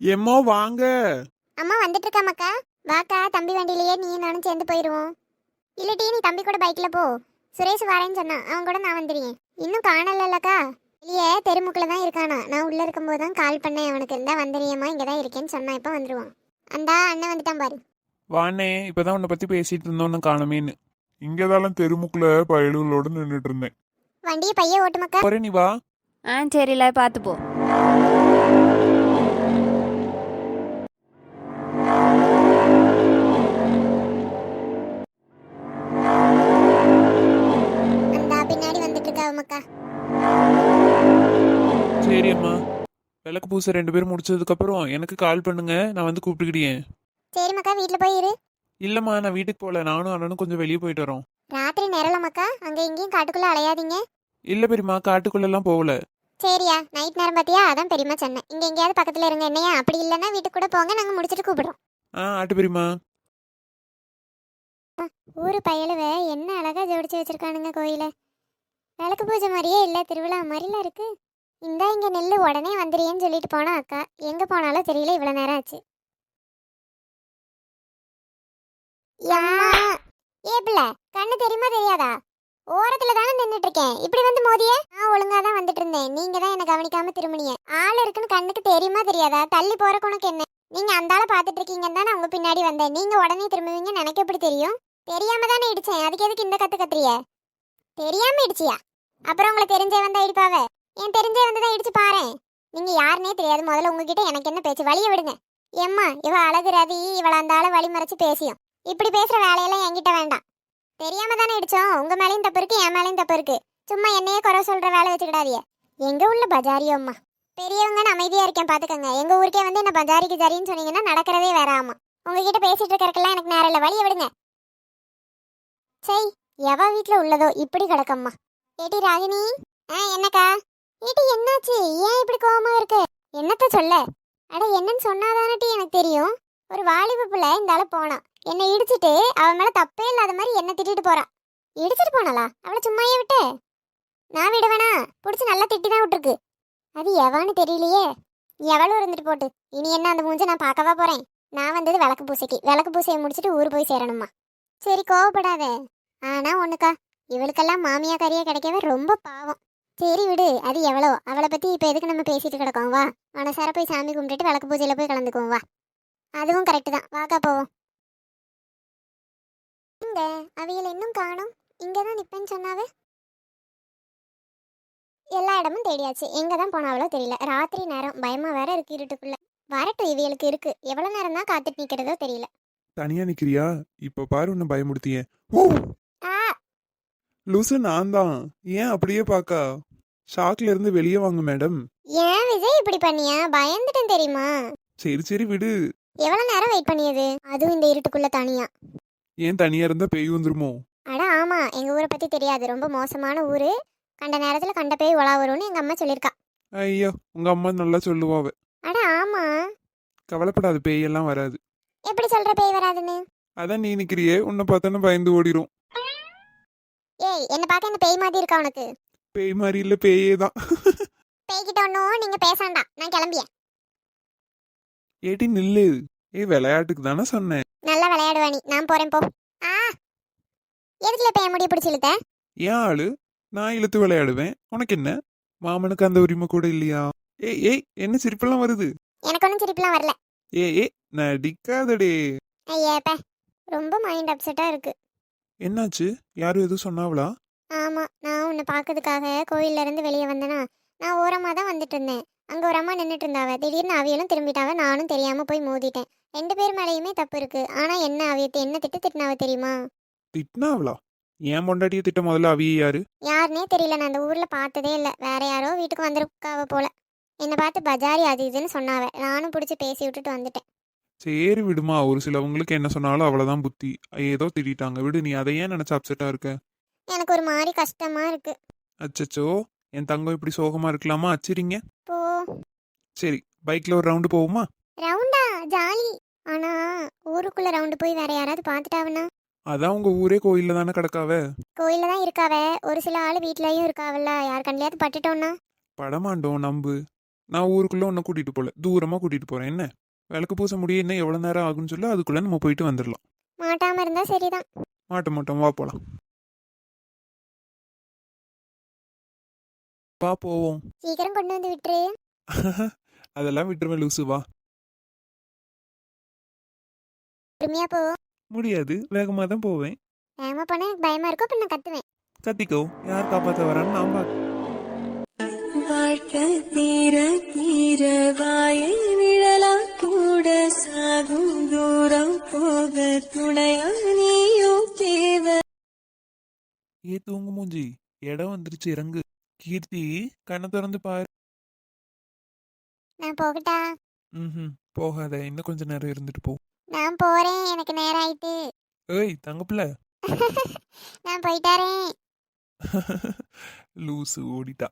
எம்மோ வாங்க அம்மா வந்துட்டு இருக்காமக்கா வாக்கா தம்பி வண்டியிலேயே நீ நானும் சேர்ந்து போயிடுவோம். இல்லட்டி நீ தம்பி கூட பைக்கில் போ. சுரேஷ் வரேன்னு சொன்னான். அவன் கூட நான் வந்துடுவேன். இன்னும் காணலல்லக்கா. இல்லையே தெருமுக்கில் தான் இருக்கானா. நான் உள்ளே இருக்கும்போது தான் கால் பண்ணேன் அவனுக்கு. இந்த வந்துடுறியம்மா இங்கே தான் இருக்கேன்னு சொன்னான். இப்போ வந்துடுவான் அந்தா அண்ணன் வந்துட்டான் பாரு. வானே இப்பதான் உன்னை பத்தி பேசிட்டு இருந்தோன்னு காணுமேன்னு. இங்கதாலும் தெருமுக்குல பயலுகளோட நின்றுட்டு இருந்தேன். வண்டியை பைய ஓட்டுமாக்கா? போறே நீ வா. ஆ சரில பார்த்து போ. விளக்கு பூசை ரெண்டு பேரும் முடிச்சதுக்கு அப்புறம் எனக்கு கால் பண்ணுங்க. நான் வந்து கூப்பிட்டுக்கிட்டேன். சரிம்மாக்கா வீட்டில் போய் இரு. இல்லம்மா நான் வீட்டுக்கு போகல நானும் அண்ணனும் கொஞ்சம் வெளியே போயிட்டு வரோம். ராத்திரி நேரலமாக்கா அங்கே இங்கேயும் காட்டுக்குள்ளே அலையாதீங்க. இல்ல பெரியம்மா காட்டுக்குள்ள எல்லாம் போகல. சரியா நைட் நேரம் பார்த்தியா அதான் பெரியம்மா சொன்னேன். இங்கே எங்கேயாவது பக்கத்தில் இருங்க என்னையா? அப்படி இல்லைன்னா வீட்டுக்கு கூட போங்க நாங்கள் முடிச்சிட்டு கூப்பிடுறோம். ஆ ஆட்டு பெரியம்மா. ஊரு பயலுவ என்ன அழகா ஜோடிச்சு வச்சிருக்கானுங்க கோயில. விளக்கு பூஜை மாதிரியே இல்ல திருவிழா மாதிரில இருக்கு. இந்தா இங்கே நெல் உடனே வந்துறியேன்னு சொல்லிட்டு போனா அக்கா. எங்கே போனாலும் தெரியல இவ்வளோ நேரம் ஆச்சு. யம்மா. ஏ பிள்ளை கண்ணு தெரியுமா தெரியாதா? ஓரத்துல தானே நின்றுட்டு இருக்கேன் இப்படி வந்து மோதிய? நான் ஒழுங்கா தான் வந்துட்டு இருந்தேன். நீங்க தான் என்ன கவனிக்காம திரும்பினீங்க. ஆள் இருக்குன்னு கண்ணுக்கு தெரியுமா தெரியாதா? தள்ளி போறக்கு உனக்கு என்ன? நீங்க அந்த ஆளை பாத்துட்டு இருக்கீங்கன்னு தான் நான் உங்க பின்னாடி வந்தேன். நீங்க உடனே திரும்புவீங்கன்னு எனக்கு எப்படி தெரியும்? தெரியாம தானே இடிச்சேன். அதுக்கு எதுக்கு இந்த கத்து கத்துறிய? தெரியாம இடிச்சியா? அப்புறம் உங்களை தெரிஞ்சே வந்தா இடிப்பாவே. என் தெரிஞ்சே தான் இடிச்சு பாரேன் நீங்க யாருனே தெரியாது. முதல்ல உங்ககிட்ட எனக்கு என்ன பேச்சு? வழிய விடுங்க. எம்மா இவ அழகு ரதி இவள அந்த ஆளை வழி மறைச்சு பேசியும். இப்படி பேசுற வேலையெல்லாம் என்கிட்ட வேண்டாம். தெரியாம தானே இடிச்சோம். உங்க மேலேயும் தப்பு இருக்கு என் மேலேயும் தப்பு இருக்கு. சும்மா என்னையே குறை சொல்ற வேலை வச்சுக்கிடாதீங்க. எங்க உள்ள பஜாரியோ அம்மா? பெரியவங்கன்னு அமைதியா இருக்கேன் பாத்துக்கோங்க. எங்க ஊருக்கே வந்து என்ன பஜாரிக்கு ஜரின்னு சொன்னீங்கன்னா நடக்கிறதே வேற ஆமா உங்ககிட்ட பேசிட்டு இருக்கறக்கெல்லாம் எனக்கு நேரம் இல்லை. வழிய விடுங்க. சை எவ வீட்டில் உள்ளதோ இப்படி கிடக்கம்மா ஏடி ராகினி. ஆ என்னக்கா? ஏடி என்னாச்சு? ஏன் இப்படி கோவமா இருக்கு? என்னத்த சொல்ல? அட என்னன்னு சொன்னாதானட்டி எனக்கு தெரியும். ஒரு வாலிப பிள்ளை இந்த ஆள போனான். என்னை இடிச்சிட்டு அவன் மேல தப்பே இல்லாத மாதிரி என்ன திட்டிட்டு போறான். இடிச்சிட்டு போனாளா? அவளை சும்மாயே விட்டு? நான் விடுவேனா? பிடிச்சி நல்லா திட்டி தான் விட்டுருக்கு. அது எவான்னு தெரியலையே. எவ்வளோ இருந்துட்டு போட்டு. இனி என்ன அந்த மூஞ்ச நான் பார்க்கவா போறேன்? நான் வந்தது விளக்கு பூசைக்கு. விளக்கு பூசையை முடிச்சுட்டு ஊர் போய் சேரணுமா? சரி கோவப்படாத. ஆனா ஒண்ணுக்கா. இவளுக்கெல்லாம் மாமியா கறியா கிடைக்கவே ரொம்ப பாவம். சரி விடு அது எவ்வளோ அவளை பத்தி இப்ப எதுக்கு நம்ம பேசிட்டு கிடக்கோம்? வா. மனசார போய் சாமி கும்பிட்டுட்டு விளக்கு பூஜையில போய் கலந்துக்குவோம். வா. அதுவும் கரெக்டு தான். வாக்கா போவோம். இங்க அவியல் இன்னும் காணோம். இங்கதான் நிப்பேன்னு சொன்னாவே? எல்லா இடமும் தேடியாச்சு. எங்க தான் போனாவளோ தெரியல. ராத்திரி நேரம். பயமா வேற இருக்கு இருட்டுக்குள்ள. வரட்டும் இவியலுக்கு இருக்கு. எவ்வளவு நேரம் தான் காத்துட்டு நிக்கிறதோ தெரியல. தனியா நிக்கிறியா? இப்ப பாரு உன்னை பயமுடுத்திய லூசு நான் தான். ஏன் அப்படியே பாக்கா? ஷாக்ல இருந்து வெளியே வாங்க மேடம். ஏன் விஜய் இப்படி பண்ணியா? பயந்துட்டேன் தெரியுமா? சரி சரி விடு. எவ்வளவு நேரம் வெயிட் பண்ணியது? அதுவும் இந்த இருட்டுக்குள்ள தனியா. ஏன் தனியா இருந்தா பேய் வந்துருமோ? அட ஆமா. எங்க ஊரை பத்தி தெரியாது. ரொம்ப மோசமான ஊரு. கண்ட நேரத்துல கண்ட பேய் உலா வரும்னு எங்க அம்மா சொல்லியிருக்கா. ஐயோ உங்க அம்மா நல்லா சொல்லுவாவ. அட ஆமா. கவலைப்படாத பேய் எல்லாம் வராது. எப்படி சொல்ற பேய் வராதுன்னு? அதான் நீ நிக்கிறியே. உன்னை பார்த்தானே பயந்து ஓடிரும். ஏய் என்ன பார்க்க என்ன பேய் மாதிரி இருக்கா உனக்கு? பேய் மாதிரி இல்ல பேயே தான். பேய்கிட்ட ஒன்றும் நீங்க பேசாண்டா நான் கிளம்பியேன். ஏட்டி நில்லு. ஏய் விளையாட்டுக்கு தானே சொன்னேன். நல்லா விளையாடுவா நீ. நான் போறேன் போ. ஆ. எதுக்குல பேய முடி பிடிச்சி இழுத்த? ஏன் ஆளு? நான் இழுத்து விளையாடுவேன். உனக்கு என்ன? மாமனுக்கு அந்த உரிமை கூட இல்லையா? ஏய் ஏய் என்ன சிரிப்பெல்லாம் வருது? எனக்கு ஒன்றும் சிரிப்புலாம் வரல. ஏய் ஏய் நடிக்காதடே. ஐயப்ப ரொம்ப மைண்ட் அப்செட்டா இருக்கு. என்னாச்சு? யாரும் எதுவும் சொன்னாவளா? ஆமா நான் உன்னை பார்க்கறதுக்காக கோயில்ல இருந்து வெளியே வந்தேனா நான் ஓரமா தான் வந்துட்டு இருந்தேன் அங்க ஒரு அம்மா நின்னுட்டு இருந்தாவ திடீர்னு அவியலும் திரும்பிட்டாவ. நானும் தெரியாம போய் மோதிட்டேன். ரெண்டு பேர் மேலேயுமே தப்பு இருக்கு. ஆனா என்ன அவியத்தை என்ன திட்டு திட்டினாவ தெரியுமா? திட்டினாவளா? ஏன் பொண்டாட்டிய திட்ட முதல்ல அவிய யாரு? யாருனே தெரியல. நான் அந்த ஊர்ல பார்த்ததே இல்ல. வேற யாரோ வீட்டுக்கு வந்திருக்காவ போல. என்னை பார்த்து பஜாரி அது இதுன்னு சொன்னாவ. நானும் பிடிச்சி பேசி விட்டுட்டு வந்துட்டேன். சரி விடுமா. ஒரு சிலவங்களுக்கு என்ன சொன்னாலும் அவ்வளவுதான் புத்தி. ஏதோ திட்டிட்டாங்க. விடு நீ அதை ஏன் நினைச்சு அப்செட்டா இருக்க. எனக்கு ஒரு மாதிரி கஷ்டமா இருக்கு. அச்சச்சோ என் தங்கம் இப்படி சோகமா இருக்கலாமா? அச்சிரிங்க. போ. சரி பைக்ல ஒரு ரவுண்டு போவோமா? ரவுண்டா ஜாலி. ஆனா ஊருக்குள்ள ரவுண்டு போய் வேற யாராவது பார்த்துட்டாவனா அதான் உங்க ஊரே கோயில்ல தானே கிடக்காவ? கோயில்ல தான் இருக்காவ. ஒரு சில ஆள் வீட்லயும் இருக்காவல்ல. யார் கண்ணிலையாவது பட்டுட்டோன்னா? படமாண்டோம் நம்பு. நான் ஊருக்குள்ள உன்னை கூட்டிட்டு போல. தூரமா கூட்டிட்டு போறேன். என்ன? விளக்கு பூச முடிய இன்னும் எவ்வளவு நேரம் ஆகும்னு சொல்லி. அதுக்குள்ள நம்ம போயிட்டு வந்துடலாம் மாட்டாம இருந்தா சரிதான். மாட்ட மாட்டோம். வா போலாம். வா போவோம். சீக்கிரம் கொண்டு வந்து விட்டுரு. அதெல்லாம் விட்டுருவேன் லூசு. வா. பொறுமையா போ. முடியாது. வேகமா தான் போவேன். வேகமா போனா எனக்கு பயமா இருக்கும் அப்ப நான் கத்துவேன். கத்திக்கோ. யார் காப்பாத்த வரான்னு நான் வாழ்க்கை தீர தீர வாயை விழலா கூட சாகும் தூரம் போக துணையா நீயும் தேவை ஏ தூங்கு மூஞ்சி. இடம் வந்துருச்சு இறங்கு. கீர்த்தி கண்ணை திறந்து பாரு. நான் போகட்டா? ம் போகாத. இன்னும் கொஞ்ச நேரம் இருந்துட்டு போ. நான் போறேன். எனக்கு நேரம் ஆயிட்டு. ஏய் தங்கப்பிள்ள நான் போயிட்டாரேன் லூசு ஓடிட்டா.